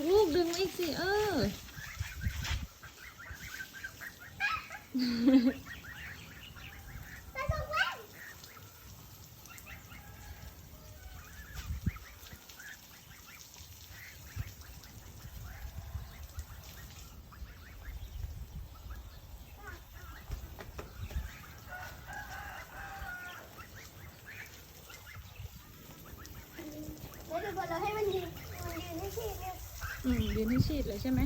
งลูกดึงมาอีกสิ เออ แล้วเดี๋ยวเราให้มันยืนมันยืนให้ชีพเนี่ย อืมยืนให้ชีดเลยใช่ไหม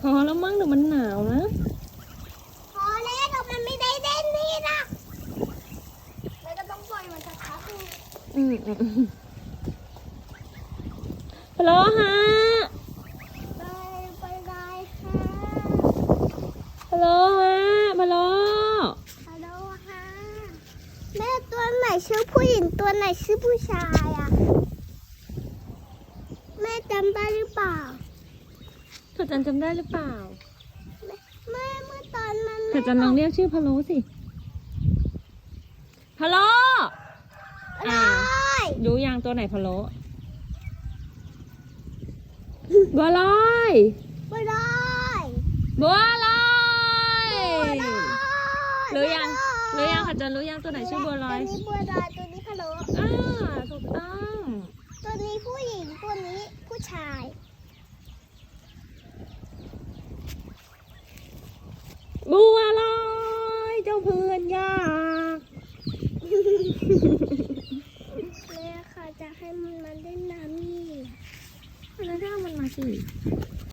พอแล้วมั้งเดี๋ยวมันหนาวนะ พอแล้วเรามันไม่ได้เล่นนี่นะแล้วก็ต้องปล่อยมันสักพักหนึงอืมอืมอืมฮัลโหลฮะ ไปไปได้ค่ะ ฮัลโหลฮะมาโลฮัลโหลค่ะแม่ตัวไหนชื่อผู้หญิงตัวไหนชื่อผู้ชายอะ แม่จำได้หรือเปล่าเธอจันจำได้หรือเปล่า แม่เมื่อตอนมันเธอจันลองเรียกชื่อพะโล้สิพะโล้ได้รู้ยังตัวไหนพะโล้บัวลอยไม่ได้บัวลอยไม่ได้ รู้ยังรู้ยังค่ะจันรู้ยังตัวไหนชื่อบัวลอยตัวนี้บัวลอยตัวนี้พะโล้อ่าถูกต้อง ตัวนี้ผู้หญิงตัวนี้ผู้ชาย บัวลอยเจ้าเพื่อนยากแม่ค่ะจะให้มันมาเล่นน้ำนี่แล้วถ้ามันมาสิ